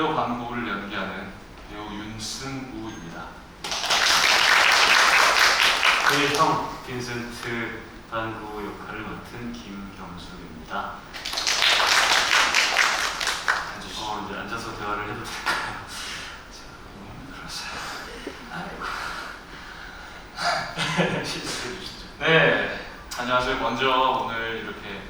태호 반고를 연기하는 배우 윤승우입니다. 그의 형 빈센트 반구 역할을 맡은 김경숙입니다. 앉으시죠. 어, 이제 앉아서 대화를 해도 될까요? 음, 그러세요. 아이고. 시작해 주시죠. 네 안녕하세요. 먼저 오늘 이렇게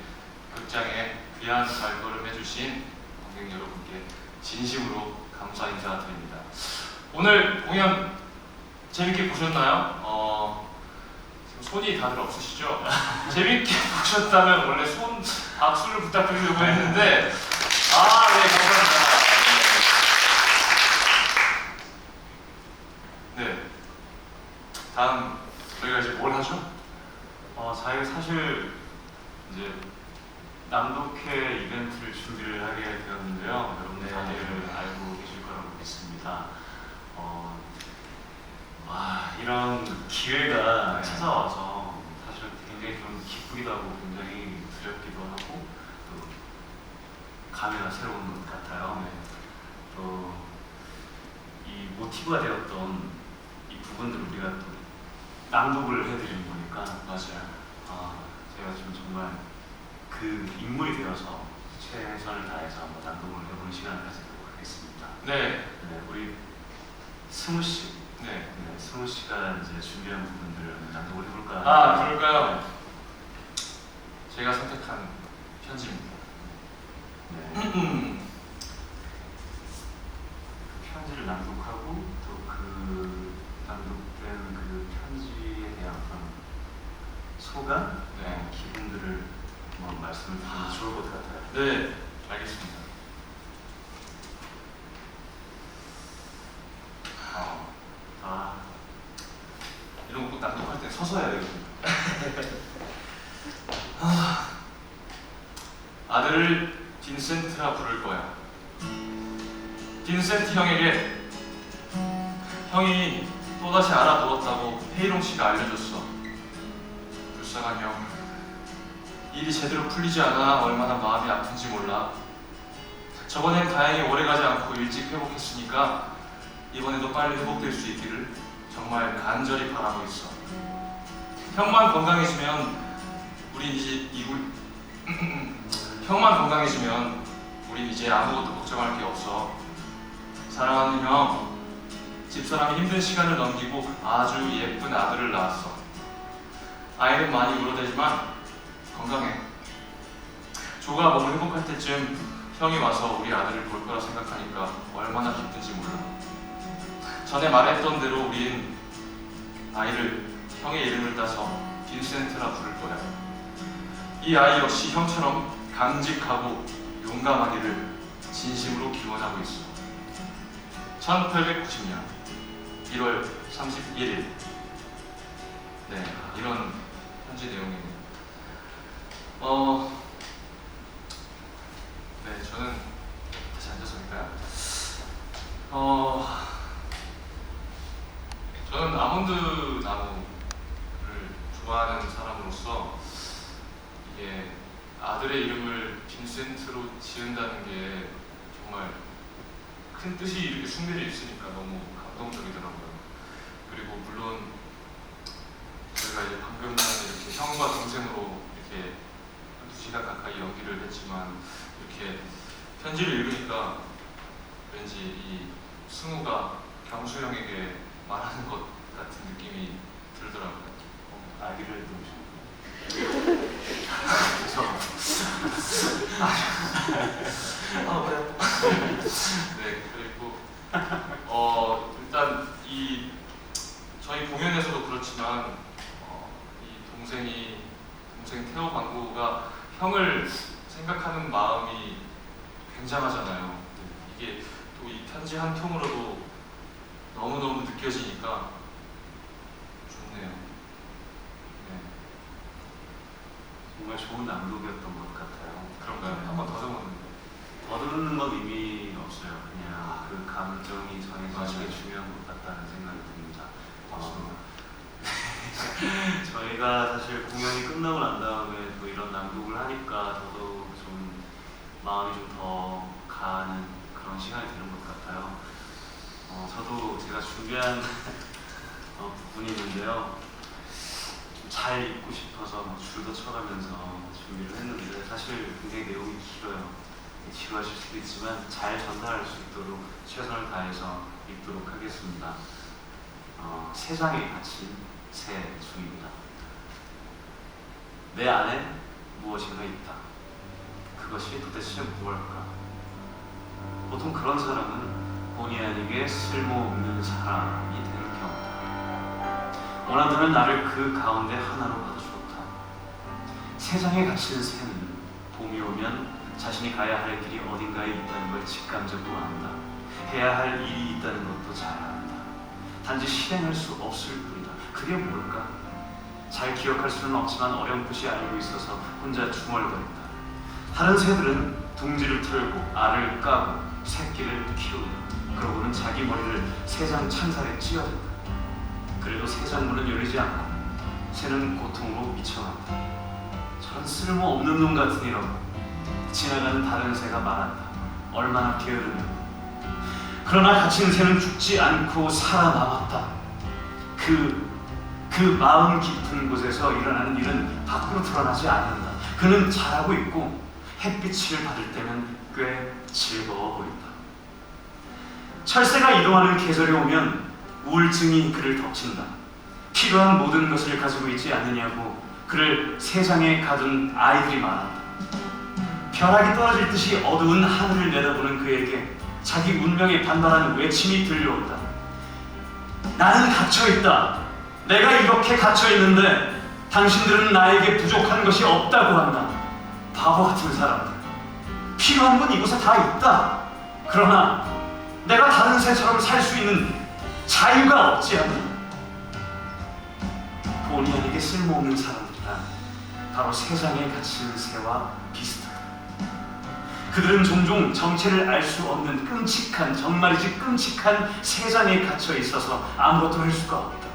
극장에 귀한 발걸음 해주신 관객 여러분께 진심으로 감사 인사드립니다. 오늘 공연 재밌게 보셨나요? 어, 손이 다들 없으시죠? 재밌게 보셨다면 원래 손 박수를 부탁드리려고 했는데 아, 네, 감사합니다. 네. 네. 다음 저희가 이제 뭘 하죠? 어, 사실 이제 남독회 이벤트를 준비를 하게 되었는데요. 여러분 네. 다들 알고 계실 거라고 믿습니다. 어, 와 이런 기회가 네. 찾아와서 사실 굉장히 좀 기쁘기도 하고 굉장히 두렵기도 하고 또 감회가 새로운 것 같아요. 네. 또이 모티브가 되었던 이 부분들을 우리가 또 낭독을 해드리는 거니까 맞아요. 아, 제가 지금 정말 그 인물이 되어서 최선을 다해서 한번 낭독을 해보는 시간을 가지도록 하겠습니다. 네. 네, 우리 승우 씨, 네. 네, 승우 씨가 이제 준비한 부분들을 낭독을 해볼까? 아, 그럴까요? 제가 선택한 편지입니다. 네. 그 편지를 낭독하고 또 그 낭독된 그 편지에 대한 그런 소감, 네. 어, 기분들을 한번 말씀을 드리면 좋을 것 같아요. 네, 알겠습니다. 어, 아, 이런 거꼭 낭독할 때 서서 해야 되거든요. 아, 아들을 빈센트라 부를 거야. 빈센트 형에게 형이 또다시 알아두었다고 페이롱 씨가 알려줬어. 불쌍한 형. 일이 제대로 풀리지 않아 얼마나 마음이 아픈지 몰라. 저번엔 다행히 오래 가지 않고 일찍 회복했으니까 이번에도 빨리 회복될 수 있기를 정말 간절히 바라고 있어. 형만 건강해지면 우린 이제 이굴 형만 건강해지면 우린 이제 아무것도 걱정할 게 없어. 사랑하는 형, 집사람이 힘든 시간을 넘기고 아주 예쁜 아들을 낳았어. 아이는 많이 울어대지만 건강해. 조가 몸을 회복할 때쯤 형이 와서 우리 아들을 볼 거라 생각하니까 얼마나 기쁜지 몰라. 전에 말했던 대로 우린 아이를 형의 이름을 따서 빈센트라 부를 거야. 이 아이 역시 형처럼 강직하고 용감하기를 진심으로 기원하고 있어. 1890년 1월 31일. 네, 이런 편지 내용입니다. 어, 네, 저는 다시 할까요? 어, 저는 아몬드 나무를 좋아하는 사람으로서 이게 아들의 이름을 빈센트로 지은다는 게 정말 큰 뜻이 이렇게 숨겨져 있으니까 너무 감동적이더라고요. 그리고 물론 저희가 이제 방금 전에 이렇게 형과 동생으로 이렇게 한두 시간 연기를 했지만 이렇게 편지를 읽으니까 왠지 이 승우가 경수 형에게 말하는 것 같은 느낌이 들더라고요. 어, 아기를 놓으셨네요. 아 왜요? 네 그리고 어 일단 이 저희 공연에서도 그렇지만 어, 이 동생이 동생 태호 방구가 형을 생각하는 마음이 굉장하잖아요. 이게 또 이 편지 한 통으로도 너무 너무 느껴지니까 좋네요. 네 정말 좋은 낭독이었던 것 같아요. 그런가요? 한번 더 적었는데. 더듬는 건 의미 없어요. 그냥 그 감정이 전해지는 게. 중요한 것 같다는 생각이 듭니다. 어, 저희가 사실 공연이 끝나고 난 다음에 또 이런 낭독을 하니까 저도 좀 마음이 좀 더 가는 그런 시간이 되는 것 같아요. 어, 저도 제가 준비한 어, 부분이 있는데요. 좀잘 읽고 싶어서 막 줄도 쳐가면서 준비를 했는데 사실 굉장히 내용이 길어요. 지루하실 수도 있지만 잘 전달할 수 있도록 최선을 다해서 읽도록 하겠습니다. 어, 세상에 갇힌 새 중입니다. 내 안에 무엇인가 있다. 그것이 도대체 무엇일까? 보통 그런 사람은 본의 아니게 쓸모없는 사람이 되는 경우다. 원한다면 나를 그 가운데 하나로 받아주었다. 세상에 갇힌 새는 봄이 오면 자신이 가야 할 길이 어딘가에 있다는 걸 직감적으로 안다. 해야 할 일이 있다는 것도 잘 안다. 단지 실행할 수 없을 뿐이다. 그게 뭘까? 잘 기억할 수는 없지만 어렴풋이 알고 있어서 혼자 중얼거린다. 다른 새들은 둥지를 털고 알을 까고 새끼를 키운다. 그러고는 자기 머리를 세상 찬살에 찧어댄다. 그래도 세상 문은 열리지 않고 새는 고통으로 미쳐간다. 저런 쓸모없는 놈 같으니라고 지나가는 다른 새가 말한다. 얼마나 게으르냐. 그러나 갇힌 새는 죽지 않고 살아남았다. 그, 그 마음 깊은 곳에서 일어나는 일은 밖으로 드러나지 않는다. 그는 잘하고 있고 햇빛을 받을 때면 꽤 즐거워 보인다. 철새가 이동하는 계절이 오면 우울증이 그를 덮친다. 필요한 모든 것을 가지고 있지 않느냐고 그를 세상에 가둔 아이들이 말한다. 벼락이 떨어질 듯이 어두운 하늘을 내다보는 그에게 자기 운명에 반발하는 외침이 들려온다. 나는 갇혀 있다. 내가 이렇게 갇혀 있는데 당신들은 나에게 부족한 것이 없다고 한다. 바보 같은 사람들. 필요한 건 이곳에 다 있다. 그러나 내가 다른 새처럼 살 수 있는 자유가 없지 않나. 본의 아니게 쓸모없는 사람들이란 바로 세상에 갇힌 새와 비슷하다. 그들은 종종 정체를 알 수 없는 끔찍한 정말이지 끔찍한 세상에 갇혀 있어서 아무것도 할 수가 없다.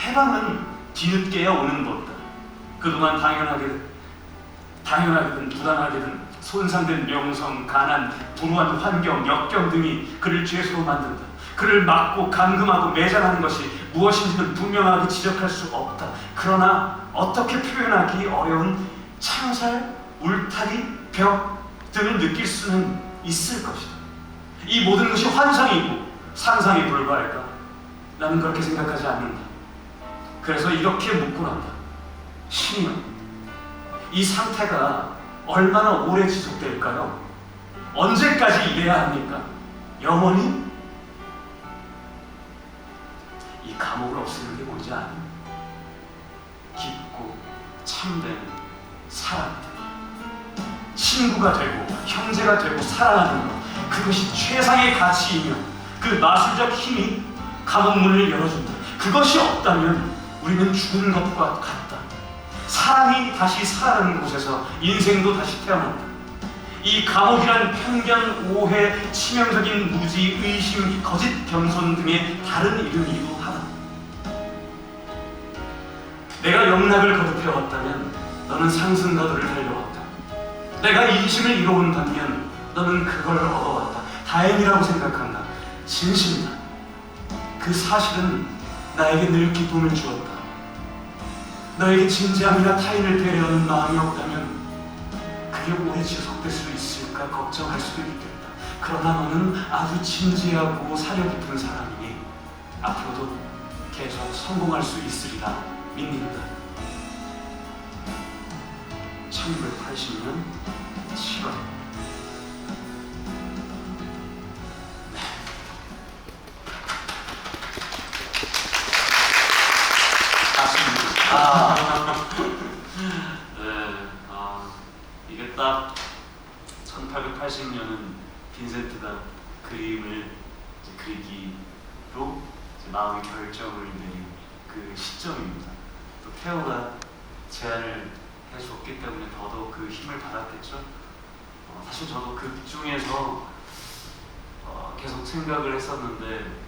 해방은 뒤늦게야 오는 법이다. 그동안 당연하게 당연하게든 부당하게든 손상된 명성, 가난, 불우한 환경, 역경 등이 그를 죄수로 만든다. 그를 막고 감금하고 매장하는 것이 무엇인지는 분명하게 지적할 수 없다. 그러나 어떻게 표현하기 어려운 창살, 울타리, 벽 등을 느낄 수는 있을 것이다. 이 모든 것이 환상이고 상상에 불과할까? 나는 그렇게 생각하지 않는다. 그래서 이렇게 묻곤 한다. 신이여, 이 상태가 얼마나 오래 지속될까요? 언제까지 이래야 합니까? 영원히? 이 감옥을 없애는 게 뭔지 아니? 깊고 참된 사랑이다. 친구가 되고 형제가 되고 사랑하는 것 그것이 최상의 가치이며 그 마술적 힘이 감옥 문을 열어준다. 그것이 없다면 우리는 죽은 것과 같다. 사랑이 다시 살아나는 곳에서 인생도 다시 태어난다. 이 감옥이란 편견, 오해, 치명적인 무지, 의심, 거짓 겸손 등의 다른 이름이기도 하다. 내가 영락을 거듭해 왔다면 너는 상승가도를 달려왔다. 내가 인심을 이뤄온다면 너는 그걸 얻어왔다. 다행이라고 생각한다. 진심이다. 그 사실은 나에게 늘 기쁨을 주었다. 너에게 진지함이나 타인을 배려하는 마음이 없다면 그게 오래 지속될 수 있을까 걱정할 수도 있겠다. 그러나 너는 아주 진지하고 사려 깊은 사람이니 앞으로도 계속 성공할 수 있으리라 믿는다. 1980년 7월 아, 네, 아, 이게 딱 1880년은 빈센트가 그림을 이제 그리기로 이제 마음의 결정을 내린 그 시점입니다. 또 태호가 제안을 해줬기 때문에 더더욱 그 힘을 받았겠죠. 어, 사실 저도 극 중에서 어, 계속 생각을 했었는데 음,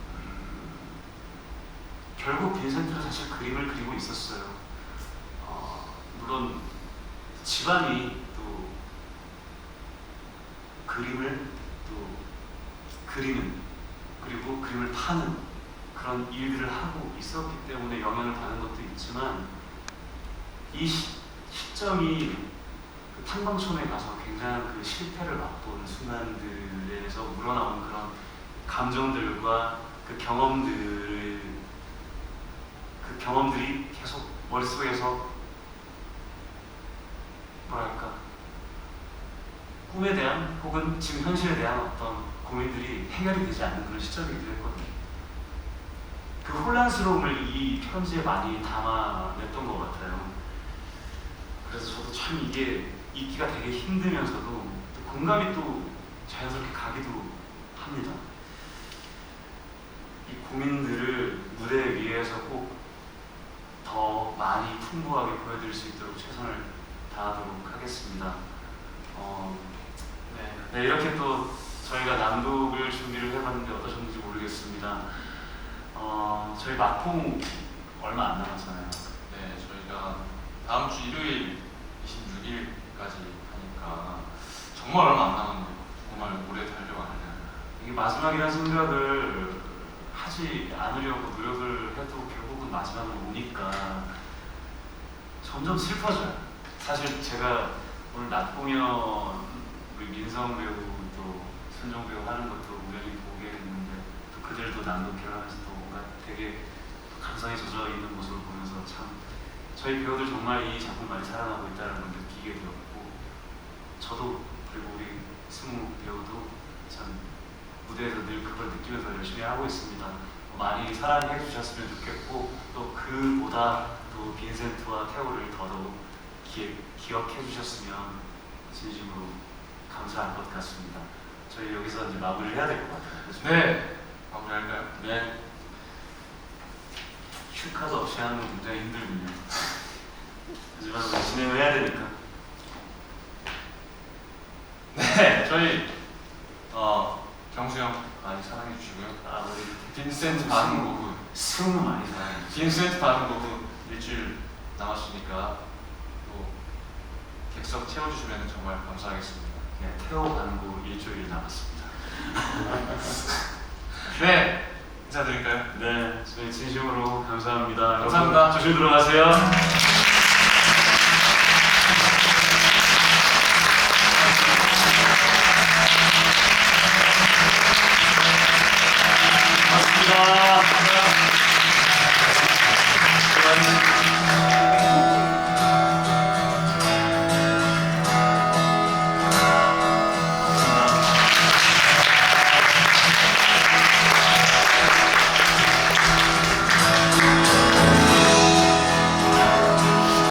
결국 빈센트는 사실 그림을 그리고 있었어요. 어, 물론 집안이 또 그림을 또 그리는 그리고 그림을 파는 그런 일들을 하고 있었기 때문에 영향을 받는 것도 있지만 이 시, 시점이 그 탐방촌에 가서 굉장한 그 실패를 맛본 순간들에서 우러나온 그런 감정들과 그 경험들 그 경험들이 계속 머릿속에서 뭐랄까 꿈에 대한 혹은 지금 현실에 대한 어떤 고민들이 해결이 되지 않는 그런 시점이기도 했거든요. 그 혼란스러움을 이 편지에 많이 담아냈던 것 같아요. 그래서 저도 참 이게 읽기가 되게 힘들면서도 또 공감이 또 자연스럽게 가기도 합니다. 이 고민들을 무대 위에서 꼭 더 많이 풍부하게 보여드릴 수 있도록 최선을 다하도록 하겠습니다. 어, 네, 네, 이렇게 또 저희가 낭독을 준비를 해봤는데 어떠셨는지 모르겠습니다. 어, 저희 막통 얼마 안 남았잖아요. 네, 저희가 다음 주 일요일 26일까지 하니까 정말 얼마 안 남았네요. 정말 오래 달려가느냐. 이게 마지막이라는 생각을 하지 않으려고 노력을 해도 결국은 마지막으로 오니까 점점 슬퍼져요. 사실 제가 오늘 낮 공연 우리 민성 배우 또 손정 배우 하는 것도 우연히 보게 됐는데 또 그들도 낭독회를 하면서 또 뭔가 되게 감성에 젖어 있는 모습을 보면서 참 저희 배우들 정말 이 작품 많이 사랑하고 있다는 걸 느끼게 되었고 저도 그리고 우리 승우 배우도 참 무대에서 늘 그걸 느끼면서 열심히 하고 있습니다. 어, 많이 사랑해 주셨으면 좋겠고 또 그보다 또 빈센트와 태호를 더더욱 기, 기억해 주셨으면 진심으로 감사할 것 같습니다. 저희 여기서 이제 마무리를 해야 될 것 같아요. 그렇죠? 네, 마무리할까요? 네. 슈카드 없이 하는 건 굉장히 힘들군요. 하지만 우리 진행을 해야 되니까. 네, 저희 어, 경수 형 많이 사랑해 주시고요. 아 우리 빈센트 반응 고흐, 승우 많이 사랑해 주시고. 빈센트 반응 고흐 일주일 남았으니까 또 객석 채워주시면 정말 감사하겠습니다. 네, 태호 반고 일주일 남았습니다. 네, 인사드릴까요? 네, 저희 진심으로 감사합니다. 감사합니다. 여러분, 조심히 들어가세요.